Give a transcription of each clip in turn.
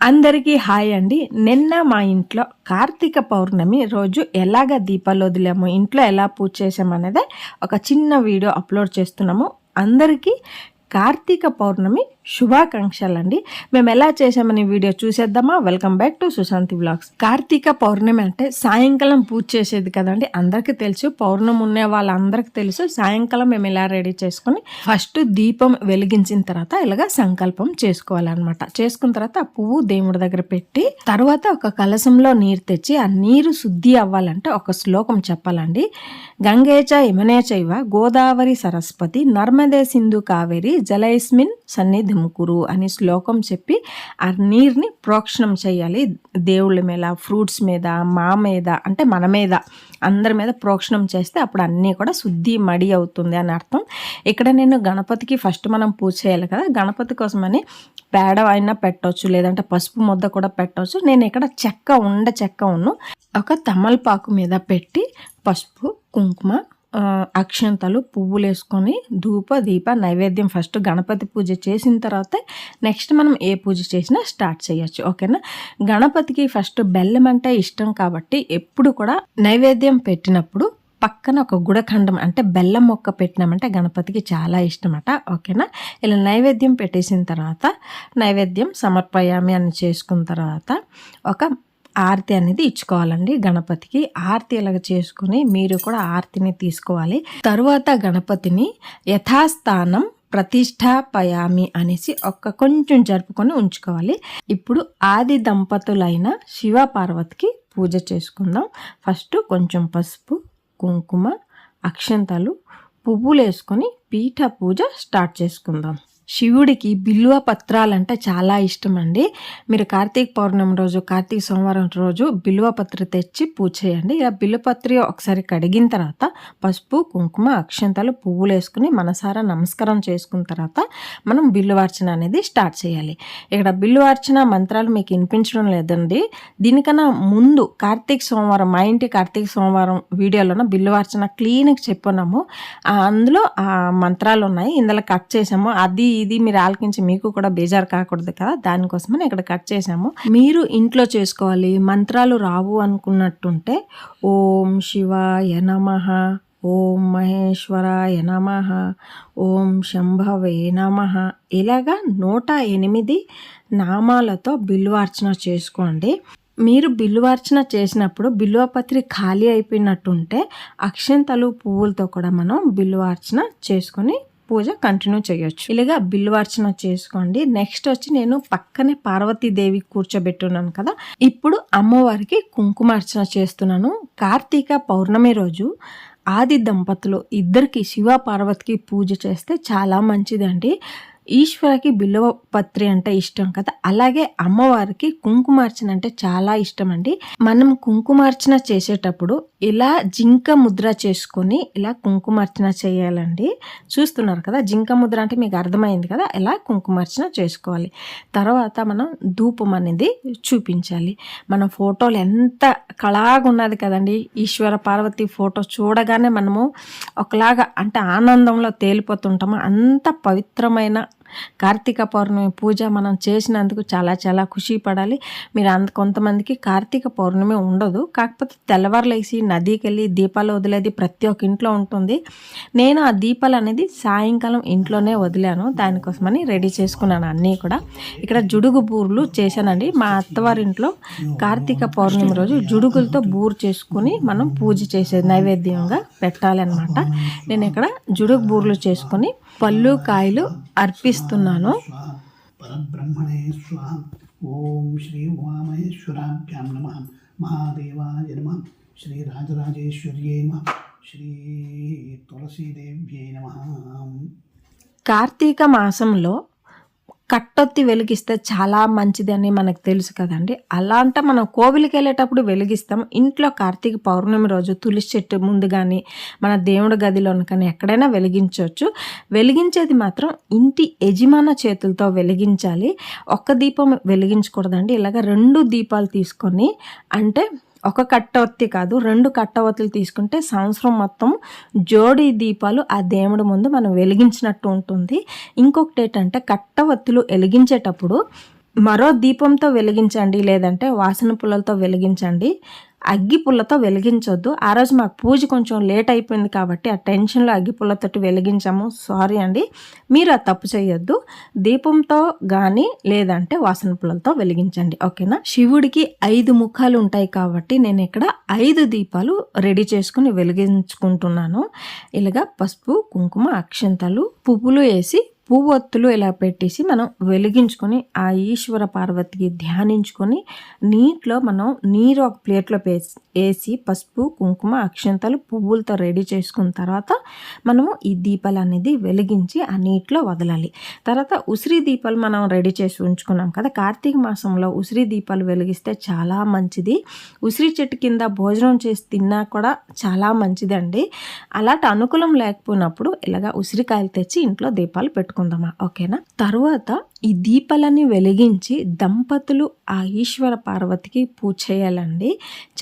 అందరికీ హాయ్ అండి. నిన్న మా ఇంట్లో కార్తీక పౌర్ణమి రోజు ఎలాగ దీపాలు వదిలాము ఇంట్లో ఎలా పూజ చేసామనేదే ఒక చిన్న వీడియో అప్లోడ్ చేస్తున్నాము. అందరికీ కార్తీక పౌర్ణమి శుభాకాంక్షలండి. మేము ఎలా చేసామని వీడియో చూసేద్దామా? Welcome back to Sushanti blogs Karthika Pournami అంటే సాయంకాలం పూజ చేసేది కదండి. అందరికీ తెలుసు పౌర్ణమి ఉన్న వాళ్ళందరికీ తెలుసు. సాయంకాలం మేము ఇలా రెడీ చేసుకొని ఫస్ట్ దీపం వెలిగించిన తర్వాత ఇలాగా సంకల్పం చేసుకోవాలన్నమాట. చేసుకున్న తర్వాత ఆ పువ్వు దేవుడి దగ్గర పెట్టి తర్వాత ఒక కలశంలో నీరు తెచ్చి ఆ నీరు శుద్ధి అవ్వాలంటే ఒక శ్లోకం చెప్పాలండి. గంగేచ యమనేచైవ గోదావరి సరస్వతి నర్మదే సింధు కావేరి జలైస్మిన్ సన్నిధి ముకురు అని శ్లోకం చెప్పి ఆ నీరుని ప్రోక్షణం చేయాలి. దేవుళ్ళ మీద ఫ్రూట్స్ మీద మా మీద అంటే మన మీద అందరి మీద ప్రోక్షణం చేస్తే అప్పుడు అన్నీ కూడా శుద్ధి మడి అవుతుంది అని అర్థం. ఇక్కడ నేను గణపతికి ఫస్ట్ మనం పూజ చేయాలి కదా. గణపతి కోసమని పేడ అయినా పెట్టవచ్చు లేదంటే పసుపు ముద్ద కూడా పెట్టవచ్చు నేను ఇక్కడ చెక్క ఉండ చెక్క ఉన్ను ఒక తమలపాకు మీద పెట్టి పసుపు కుంకుమ అక్షంతలు పువ్వులు వేసుకొని ధూప దీప నైవేద్యం ఫస్ట్ గణపతి పూజ చేసిన తర్వాత నెక్స్ట్ మనం ఏ పూజ చేసినా స్టార్ట్ చేయొచ్చు ఓకేనా? గణపతికి ఫస్ట్ బెల్లం అంటే ఇష్టం కాబట్టి ఎప్పుడు కూడా నైవేద్యం పెట్టినప్పుడు పక్కన ఒక గుడఖండం అంటే బెల్లం మొక్క పెట్టినామంటే గణపతికి చాలా ఇష్టమట ఓకేనా? ఇలా నైవేద్యం పెట్టేసిన తర్వాత నైవేద్యం సమర్పయామి అని చేసుకున్న తర్వాత ఒక ఆరతి అనేది ఇచ్చుకోవాలండి గణపతికి. ఆరతి ఇలాగ చేసుకుని మీరు కూడా ఆరతిని తీసుకోవాలి. తరువాత గణపతిని యథాస్థానం ప్రతిష్టాపయామి అనేసి ఒక్క కొంచెం జరుపుకొని ఉంచుకోవాలి. ఇప్పుడు ఆది దంపతులైన శివ పార్వతికి పూజ చేసుకుందాం. ఫస్ట్ కొంచెం పసుపు కుంకుమ అక్షంతలు పువ్వులు వేసుకొని పీఠ పూజ స్టార్ట్ చేసుకుందాం. శివుడికి బిల్వ పత్రాలంటే చాలా ఇష్టం అండి మీరు కార్తీక పౌర్ణమి రోజు కార్తీక సోమవారం రోజు బిల్వ పత్ర తెచ్చి పూజ చేయండి. ఇలా బిల్వపత్రి ఒకసారి కడిగిన తర్వాత పసుపు కుంకుమ అక్షంతలు పువ్వులు వేసుకుని మనసారా నమస్కారం చేసుకున్న తర్వాత మనం బిల్లువార్చన అనేది స్టార్ట్ చేయాలి. ఇక్కడ బిల్లువార్చన మంత్రాలు మీకు వినిపించడం లేదండి. దీనికన్నా ముందు కార్తీక సోమవారం మా ఇంటి కార్తీక సోమవారం వీడియోలోన బిల్లువార్చన క్లీన్గా చెప్పున్నాము. అందులో ఆ మంత్రాలు ఉన్నాయి. ఇందులో కట్ చేసాము అది ఇది మీరు ఆలకించి మీకు కూడా బేజారు కాకూడదు కదా? దానికోసమని ఇక్కడ కట్ చేసాము మీరు ఇంట్లో చేసుకోవాలి మంత్రాలు రావు అనుకున్నట్టుంటే ఓం శివాయ నమ ఓం మహేశ్వరాయ నమ ఓం శంభవే నమ. ఇలాగా నూట ఎనిమిది నామాలతో బిల్వార్చన చేసుకోండి. మీరు బిల్లువార్చన చేసినప్పుడు బిల్వపత్రి ఖాళీ అయిపోయినట్టుంటే అక్షంతలు పువ్వులతో కూడా మనం బిల్వార్చన చేసుకొని పూజ కంటిన్యూ చేయొచ్చు. ఇలాగా బిల్వార్చన చేసుకోండి. నెక్స్ట్ వచ్చి నేను పక్కనే పార్వతీదేవి కూర్చోబెట్టున్నాను కదా. ఇప్పుడు అమ్మవారికి కుంకుమార్చన చేస్తున్నాను. కార్తీక పౌర్ణమి రోజు ఆది దంపతులు ఇద్దరికి శివ పార్వతికి పూజ చేస్తే చాలా మంచిదండి. ఈశ్వరకి బిల్వ పత్రి అంటే ఇష్టం కదా. అలాగే అమ్మవారికి కుంకుమార్చన అంటే చాలా ఇష్టం అండి. మనం కుంకుమార్చన చేసేటప్పుడు ఇలా జింక ముద్ర చేసుకొని ఇలా కుంకుమార్చన చేయాలండి. చూస్తున్నారు కదా జింక ముద్ర అంటే మీకు అర్థమైంది కదా ఇలా కుంకుమార్చన చేసుకోవాలి. తర్వాత మనం ధూపం అనేది చూపించాలి. మన ఫోటోలు ఎంత కళాగా ఉన్నది కదండి. ఈశ్వర పార్వతి ఫోటో చూడగానే మనము ఒకలాగా అంటే ఆనందంలో తేలిపోతుంటాము? అంత పవిత్రమైన కార్తీక పౌర్ణమి పూజ మనం చేసినందుకు చాలా చాలా ఖుషి పడాలి. మీరు అంత కొంతమందికి కార్తీక పౌర్ణమి ఉండదు. కాకపోతే తెల్లవారులేసి నదికి వెళ్ళి దీపాలు వదిలేది ప్రతి ఒక్క ఇంట్లో ఉంటుంది. నేను ఆ దీపాలు అనేది సాయంకాలం ఇంట్లోనే వదిలాను. దానికోసమని రెడీ చేసుకున్నాను అన్నీ కూడా. ఇక్కడ జుడుగు బూర్లు చేశానండి. మా అత్తవారింట్లో కార్తీక పౌర్ణమి రోజు జుడుగులతో బూరు చేసుకుని మనం పూజ చేసేది నైవేద్యంగా పెట్టాలన్నమాట. నేను ఇక్కడ జుడుగు బూర్లు చేసుకొని పళ్ళు కాయలు అర్పిస్తాను. అర్పిస్తున్నాను పరబ్రహ్మణే స్వాహ. ఓం శ్రీ ఉమామహేశ్వరాభ్యాం నమ. మహాదేవాయ నమ. శ్రీ రాజరాజేశ్వర్యే నమ. శ్రీ తులసీదేవ్యై నమ. కార్తీక మాసంలో కట్టొత్తి వెలిగిస్తే చాలా మంచిదని మనకు తెలుసు కదండి. అలా అంటే మనం కోవిలికి వెళ్ళేటప్పుడు వెలిగిస్తాం. ఇంట్లో కార్తీక పౌర్ణమి రోజు తులసి చెట్టు ముందు కానీ మన దేవుడి గదిలోని కానీ ఎక్కడైనా వెలిగించవచ్చు. వెలిగించేది మాత్రం ఇంటి యజమాన చేతులతో వెలిగించాలి. ఒక్క దీపం వెలిగించకూడదండి. ఇలాగ రెండు దీపాలు తీసుకొని అంటే ఒక కట్టవత్తి కాదు రెండు కట్టవత్తులు తీసుకుంటే సంవత్సరం మొత్తం జోడి దీపాలు ఆ దేవుడి ముందు మనం వెలిగించినట్టు ఉంటుంది. ఇంకొకటి ఏంటంటే కట్టవత్తులు వెలిగించేటప్పుడు మరో దీపంతో వెలిగించండి లేదంటే వాసన పుల్లలతో వెలిగించండి. అగ్గి పుల్లతో వెలిగించొద్దు. ఆ రోజు మాకు పూజ కొంచెం లేట్ అయిపోయింది కాబట్టి ఆ టెన్షన్లో అగ్గి పుల్లతోటి వెలిగించాము. సారీ అండి. మీరు ఆ తప్పు చేయొద్దు. దీపంతో కానీ లేదంటే వాసన పుల్లలతో వెలిగించండి. ఓకేనా? శివుడికి ఐదు ముఖాలు ఉంటాయి కాబట్టి నేను ఇక్కడ ఐదు దీపాలు రెడీ చేసుకుని వెలిగించుకుంటున్నాను. ఇలాగా పసుపు కుంకుమ అక్షంతలు పువ్వులు వేసి పువ్వొత్తులు ఇలా పెట్టేసి మనం వెలిగించుకొని ఆ ఈశ్వర పార్వతికి ధ్యానించుకొని నీటిలో మనం నీరు ఒక ప్లేట్లో వేసి పసుపు కుంకుమ అక్షంతలు పువ్వులతో రెడీ చేసుకున్న తర్వాత మనము ఈ దీపాలు అనేది వెలిగించి ఆ నీటిలో వదలాలి. తర్వాత ఉసిరి దీపాలు మనం రెడీ చేసి ఉంచుకున్నాం కదా కార్తీక మాసంలో ఉసిరి దీపాలు వెలిగిస్తే చాలా మంచిది. ఉసిరి చెట్టు కింద భోజనం చేసి తిన్నా కూడా చాలా మంచిదండి. అలాంటి అనుకూలం లేకపోయినప్పుడు ఇలాగ ఉసిరికాయలు తెచ్చి ఇంట్లో దీపాలు పెట్టుకుందామా ఓకేనా? తర్వాత ఈ దీపాలని వెలిగించి దంపతులు ఆ ఈశ్వర పార్వతికి పూజ చేయాలండి.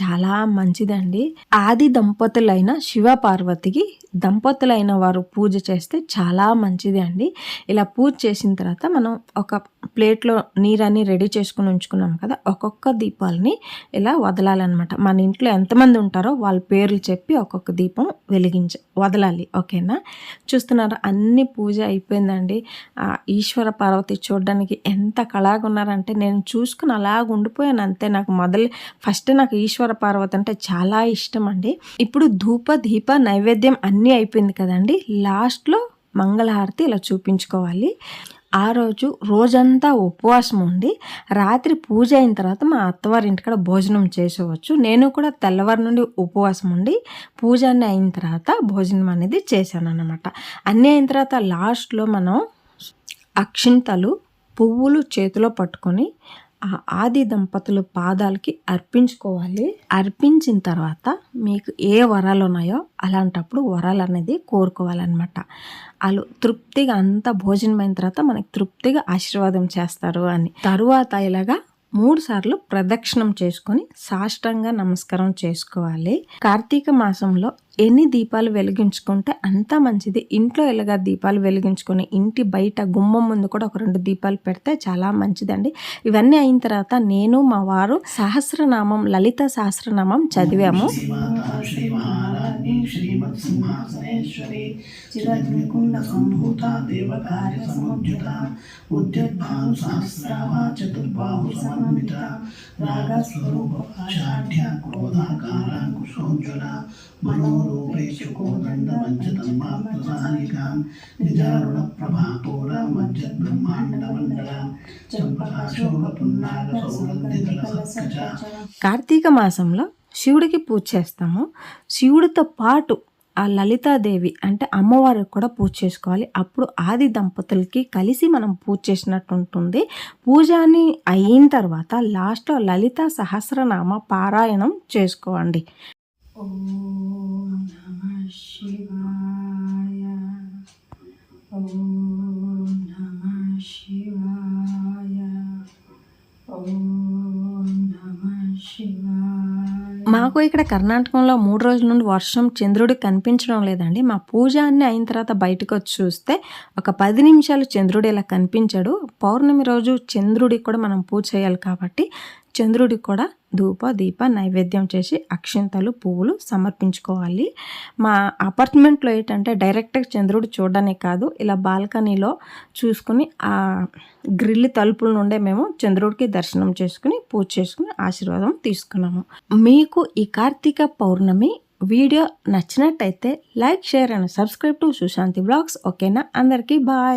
చాలా మంచిదండి. ఆది దంపతులైన శివ పార్వతికి దంపతులైన వారు పూజ చేస్తే చాలా మంచిది అండి ఇలా పూజ చేసిన తర్వాత మనం ఒక ప్లేట్లో నీరని రెడీ చేసుకుని ఉంచుకున్నాం కదా ఒక్కొక్క దీపాలని ఇలా వదలాలన్నమాట. మన ఇంట్లో ఎంతమంది ఉంటారో వాళ్ళ పేర్లు చెప్పి ఒక్కొక్క దీపం వెలిగించ వదలాలి. ఓకేనా? చూస్తున్నారు? అన్ని పూజ అయిపోయిందండి. ఆ ఈశ్వర పార్వతి చూడడానికి ఎంత కళగా ఉన్నారంటే నేను చూసుకుని అలాగ ఉండిపోయాను అంతే. నాకు మొదలు ఫస్ట్ నాకు ఈశ్వర పార్వతి అంటే చాలా ఇష్టం అండి ఇప్పుడు ధూప దీప నైవేద్యం అన్నీ అయిపోయింది కదండి. లాస్ట్లో మంగళహారతి ఇలా చూపించుకోవాలి. ఆ రోజు రోజంతా ఉపవాసం ఉండి రాత్రి పూజ అయిన తర్వాత మా అత్తవారి ఇంటికాడ భోజనం చేసేవచ్చు. నేను కూడా తెల్లవారి నుండి ఉపవాసం ఉండి పూజ అయిన తర్వాత భోజనం అనేది చేశాను అనమాట అన్నీ అయిన తర్వాత లాస్ట్లో మనం అక్షింతలు పువ్వులు చేతిలో పట్టుకొని ఆ ఆది దంపతులు పాదాలకి అర్పించుకోవాలి. అర్పించిన తర్వాత మీకు ఏ వరాలు ఉన్నాయో అలాంటప్పుడు వరాలు అనేది కోరుకోవాలన్నమాట. వాళ్ళు తృప్తిగా అంతా భోజనం అయిన తర్వాత మనకి తృప్తిగా ఆశీర్వాదం చేస్తారు అని. తరువాత ఇలాగా మూడు సార్లు ప్రదక్షిణం చేసుకొని సాష్టంగా నమస్కారం చేసుకోవాలి. కార్తీక మాసంలో ఎన్ని దీపాలు వెలిగించుకుంటే అంత మంచిది. ఇంట్లో ఎలాగా దీపాలు వెలిగించుకొని ఇంటి బయట గుమ్మం ముందు కూడా ఒక రెండు దీపాలు పెడితే చాలా మంచిదండి. ఇవన్నీ అయిన తర్వాత నేను మా వారు సహస్రనామం లలిత సహస్రనామం చదివాము. శ్రీమాతా శ్రీ మహారాజ్ఞి శ్రీమత్ సింహాసనేశ్వరి చిరగ్నికుండ సంభూత దేవకార్య సముద్యుత ఉద్యద్భాను సహస్రావా చతుర్బాహు సమన్విత రాగస్వరూప పాషాఢ్య క్రోధాకార కుశోజ్వల మనోరూపేషు కోదండ మజ్జతంబాప్రసారికాం నిజారుణ ప్రభాపూర మజ్జత్ బ్రహ్మాండ మండల చంపకాశోభపున్నాగ సౌగంధికల సత్కచ కార్తీక మాసంలో శివుడికి పూజ చేస్తాము. శివుడితో పాటు ఆ లలితాదేవి అంటే అమ్మవారికి కూడా పూజ చేసుకోవాలి. అప్పుడు ఆది దంపతులకి కలిసి మనం పూజ చేసినట్టు ఉంటుంది. పూజాని అయిన తర్వాత లాస్ట్లో లలిత సహస్రనామ పారాయణం చేసుకోండి. ఓ నమ శివా మాకు ఇక్కడ కర్ణాటకంలో మూడు రోజుల నుండి వర్షం చంద్రుడు కనిపించడం లేదండి. మా పూజ అన్ని అయిన తర్వాత బయటకు వచ్చి చూస్తే ఒక పది నిమిషాలు చంద్రుడు ఇలా కనిపించాడు. పౌర్ణమి రోజు చంద్రుడికి కూడా మనం పూజ చేయాలి కాబట్టి చంద్రుడికి కూడా ధూప దీప నైవేద్యం చేసి అక్షింతలు పువ్వులు సమర్పించుకోవాలి. మా అపార్ట్మెంట్లో ఏంటంటే డైరెక్ట్గా చంద్రుడు చూడడానికి కాదు ఇలా బాల్కనీలో చూసుకుని ఆ గ్రిల్ తలుపుల నుండే మేము చంద్రుడికి దర్శనం చేసుకుని పూజ చేసుకుని ఆశీర్వాదం తీసుకున్నాము. మీకు ఈ కార్తీక పౌర్ణమి వీడియో నచ్చినట్టయితే like share and subscribe to Sushanti blogs. ఓకేనా? అందరికీ బాయ్.